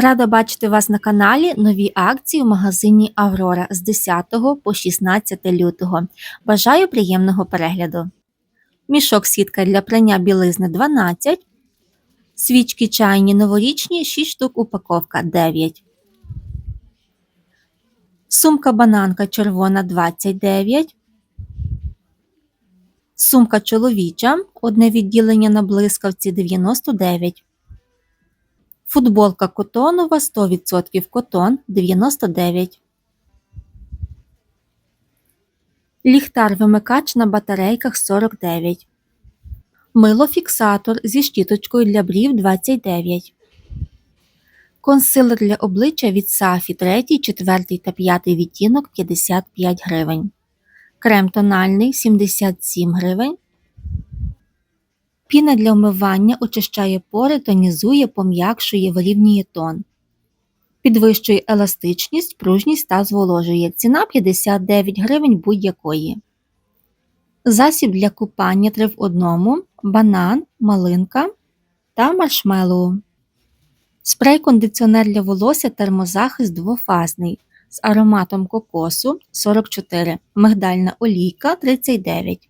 Рада бачити вас на каналі. Нові акції в магазині Аврора з 10 по 16 лютого. Бажаю приємного перегляду. Мішок сітка для прання білизни 12. Свічки чайні новорічні 6 штук упаковка 9. Сумка бананка червона 29. Сумка чоловіча. Одне відділення на блискавці 99. Футболка котонова 100% котон 99. Ліхтар вимикач на батарейках 49. Мило-фіксатор зі щіточкою для брів 29. Консилер для обличчя від Сафі 3, 4 та 5 відтінок 55 гривень. Крем тональний 77 гривень. Піна для вмивання очищає пори, тонізує, пом'якшує, вирівнює тон. Підвищує еластичність, пружність та зволожує. Ціна 59 гривень будь-якої. Засіб для купання 3 в одному, банан, малинка та маршмеллоу. Спрей-кондиціонер для волосся термозахист двофазний з ароматом кокосу 44, мигдальна олійка 39.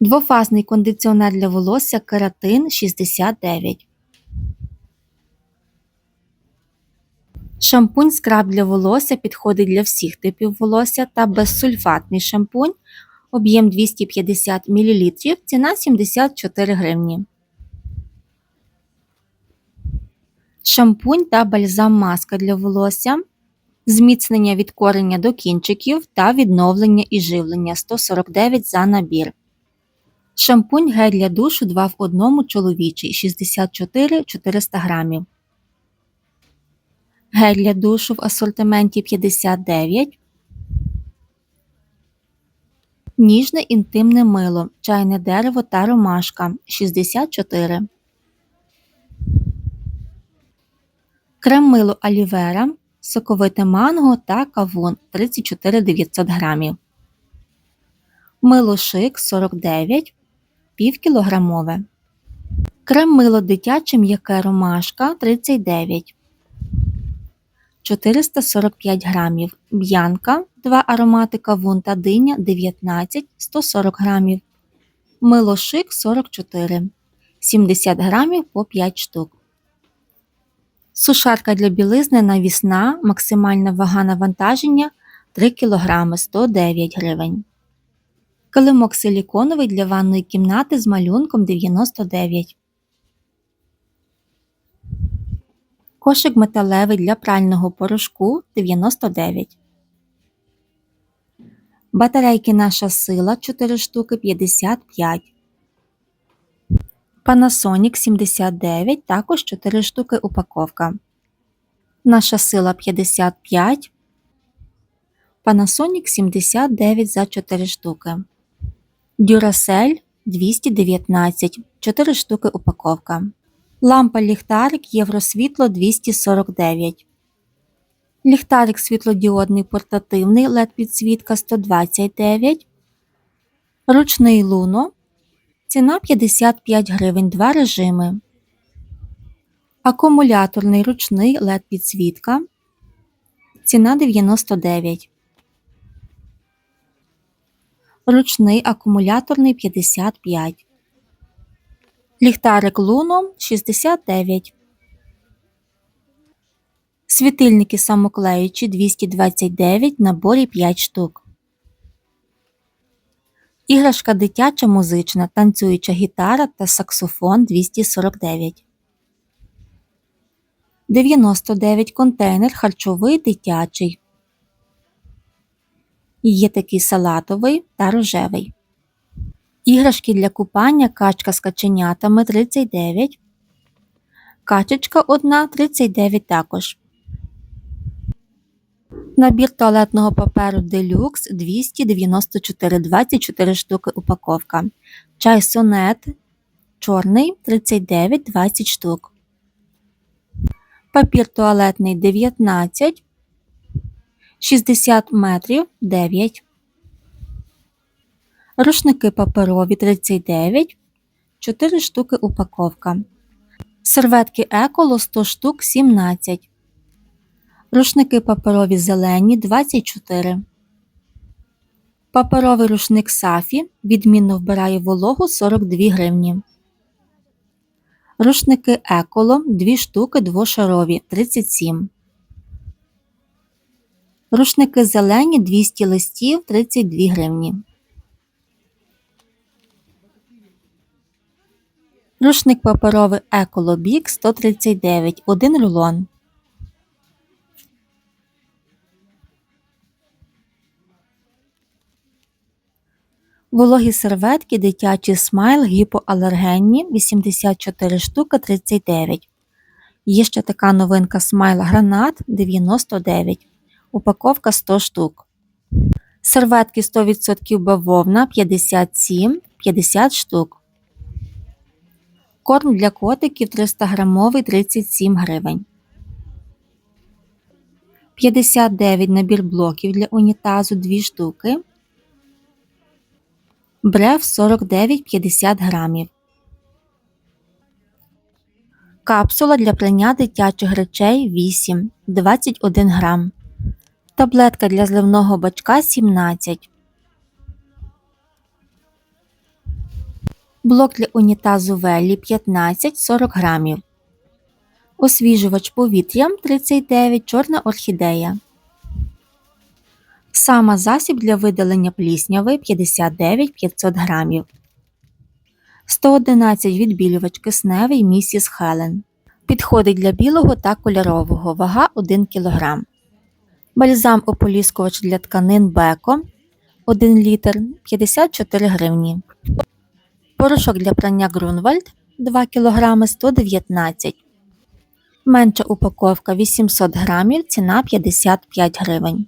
Двофазний кондиціонер для волосся кератин 69. Шампунь скраб для волосся підходить для всіх типів волосся та безсульфатний шампунь. Об'єм 250 мл, ціна 74 гривні. Шампунь та бальзам маска для волосся. Зміцнення від корення до кінчиків та відновлення і живлення 149 за набір. Шампунь гель для душу 2 в 1 чоловічий 64 400 грамів. Гель для душу в асортименті 59. Ніжне інтимне мило, чайне дерево та ромашка 64. Крем мило алівера, соковите манго та кавун 34 900 грамів. Мило шик 49 півкілограмове. Крем мило дитяче м'яке ромашка 39 445 грамів. Б'янка 2 аромати кавун та диня 19 140 грамів. Мило шик 44 70 грамів по 5 штук. Сушарка для білизни навісна, максимальна вага навантаження 3 кг 109 гривень. Килимок силіконовий для ванної кімнати з малюнком 99. Кошик металевий для прального порошку 99. Батарейки наша сила 4 штуки 55. Panasonic 79, також 4 штуки упаковка. Наша сила 55. Panasonic 79 за 4 штуки. Duracell 219, 4 штуки упаковка. Лампа ліхтарик Євросвітло 249. Ліхтарик світлодіодний портативний LED підсвітка 129. Ручний луно. Ціна 55 гривень 2 режими. Акумуляторний ручний LED підсвітка. Ціна 99 ручний акумуляторний 55, ліхтарик Луно 69, світильники самоклеючі 229 наборі 5 штук. Іграшка дитяча музична, танцююча гітара та саксофон 249. 99 контейнер харчовий дитячий. Є такий салатовий та рожевий. Іграшки для купання качка з каченятами 39. Качечка одна 39 також. Набір туалетного паперу Deluxe 294 24 штуки упаковка. Чай сонет чорний 39 20 штук. Папір туалетний 19 60 метрів 9. Рушники паперові 39, 4 штуки упаковка. Серветки Еколо 100 штук 17. Рушники паперові зелені 24. Паперовий рушник Сафі відмінно вбирає вологу 42 гривні. Рушники Еколо 2 штуки двошарові 37. Рушники зелені 200 листів 32 гривні. Рушник паперовий Еколобік 139 1 рулон. Вологі серветки дитячі смайл гіпоалергенні 84 штука 39. Є ще така новинка смайл гранат 99. Упаковка 100 штук. Серветки 100% бавовна 57 50 штук. Корм для котиків 300 грамовий 37 гривень. 59 набір блоків для унітазу 2 штуки. Брев 49-50 грамів. Капсула для прання дитячих речей 8 21 грам. Таблетка для зливного бачка 17. Блок для унітазу Веллі 15-40 грамів. Освіжувач повітря 39 чорна орхідея. Сама засіб для видалення плісняви 59 500 грамів. 111 відбілювач кисневий місіс Хелен. Підходить для білого та кольорового. Вага 1 кг. Бальзам ополіскувач для тканин Беко 1 літр 54 гривні. Порошок для прання Грунвальд 2 кг 119 Менша упаковка 800 грамів, ціна 55 гривень.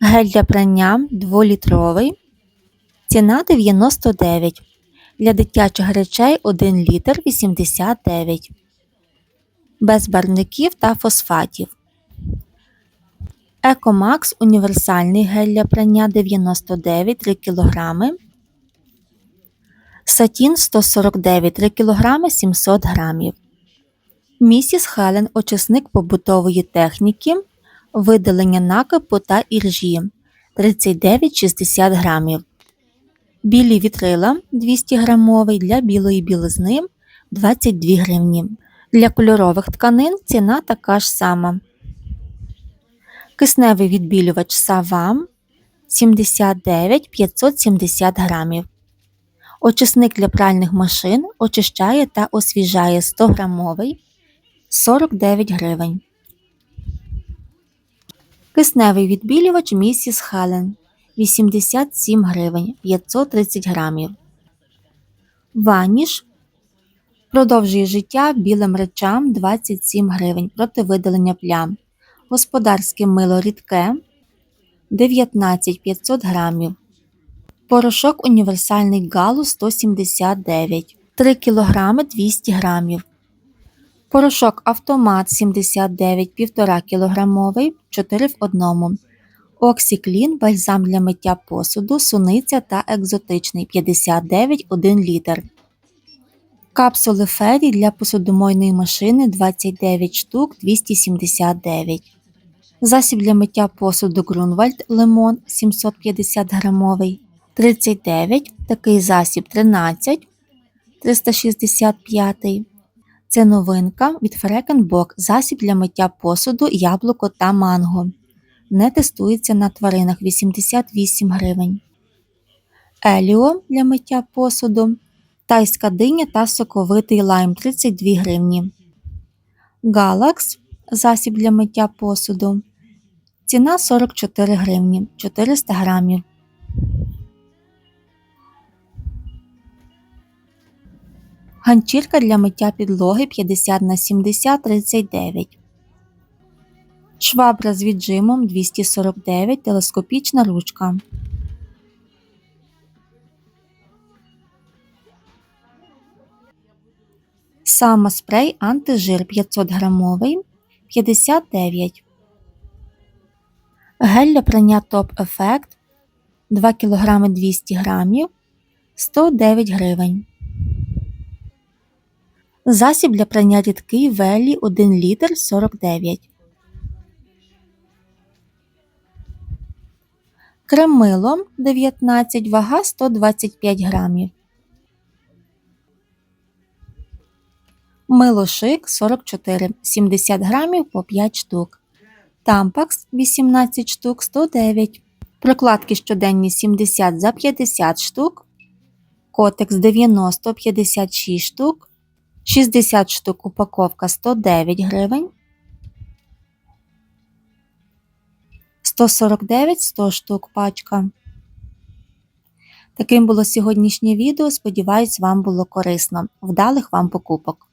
Гель для прання 2-літровий. Ціна 99. Для дитячих речей 1 літр 89. Без барвників та фосфатів. Екомакс універсальний гель для прання 99 3 кг. Сатін 149 3 кг 700 г. Місіс Хелен очисник побутової техніки видалення накипу та іржі 39-60 грамів. Білі вітрила 200 грамовий для білої білизни 22 гривні. Для кольорових тканин ціна така ж сама. Кисневий відбілювач Савам 79 570 грамів. Очисник для пральних машин очищає та освіжає 100 грамовий 49 гривень. Кисневий відбілювач місіс Хелен 87 гривень 530 грамів. Ваніш продовжує життя білим речам 27 гривень проти видалення плям. Господарське мило рідке 19 500 грамів. Порошок універсальний галу 179 3 кг 200 грамів. Порошок автомат 79 1,5 кг 4 в 1. Оксіклін, бальзам для миття посуду, суниця та екзотичний 59 1 літр. Капсули фері для посудомойної машини 29 штук 279. Засіб для миття посуду Грунвальд Лимон 750 грамовий 39. Такий засіб 13 365. Це новинка від Фрекенбок засіб для миття посуду, яблуко та манго. Не тестується на тваринах 88 гривень. Еліо для миття посуду. Тайська диня та соковитий лайм 32 гривні. Галакс засіб для миття посуду. Ціна 44 гривні 400 грамів. Ганчірка для миття підлоги 50 на 70 39. Швабра з віджимом 249 телескопічна ручка. Сама спрей антижир 500 грамовий 59. Гель для прання топ ефект 2 кг 200 грамів 109 гривень. Засіб для прання рідкий Велі 1 літр 49. Кремило 19, вага 125 грамів. Мило шик 44, 70 грамів по 5 штук. Тампакс 18 штук 109. Прокладки щоденні 70 за 50 штук. Котекс 90 56 штук. 60 штук упаковка 109 гривень. 149 100 штук пачка. Таким було сьогоднішнє відео. Сподіваюсь, вам було корисно. Вдалих вам покупок!